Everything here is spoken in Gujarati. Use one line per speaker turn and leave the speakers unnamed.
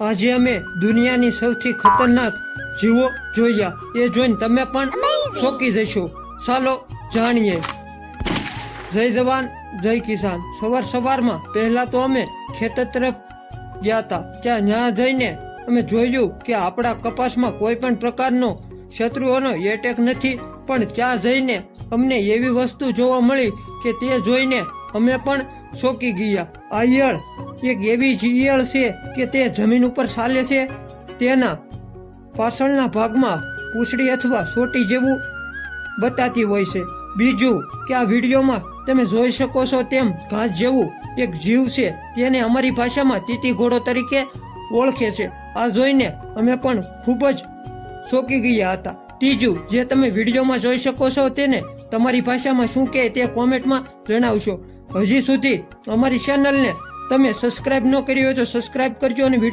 આજે અમે દુનિયાની સૌથી ખતરનાક જીવો જોયા. એ જોઈને તમે પણ ચોંકી જશો. ચાલો જાણીએ. જય જવાન જય કિસાન. સવાર સવારમાં પહેલા તો અમે ખેતર તરફ ગયા હતા ત્યાં ત્યાં જઈને અમે જોયું કે આપણા કપાસમાં કોઈ પણ પ્રકારનો શત્રુઓનો એટેક નથી. પણ ત્યાં જઈને અમને એવી વસ્તુ જોવા મળી કે તે જોઈને અમે પણ ચોકી ગયા. આ ઈયળ એક એવી જ ઈયળ છે કે તે જમીન ઉપર ચાલે છે. તેના પાછળના ભાગમાં પૂછડી અથવા સોટી જેવું બતાતી હોય છે. બીજું કે આ વિડીયોમાં તમે જોઈ શકો છો તેમ ઘાસ જેવું એક જીવ છે તેને અમારી ભાષામાં તીતી ઘોડો તરીકે ઓળખે છે. આ જોઈને અમે પણ ખૂબ જ ચોંકી ગયા હતા. ત્રીજું, જે તમે વિડીયોમાં જોઈ શકો છો તેને તમારી ભાષામાં શું કહે તે કોમેન્ટમાં જણાવશો. હજી સુધી અમારી ચેનલને તમે સબસ્ક્રાઇબ ન કરી હોય તો સબસ્ક્રાઇબ કરજો અને વીડિયો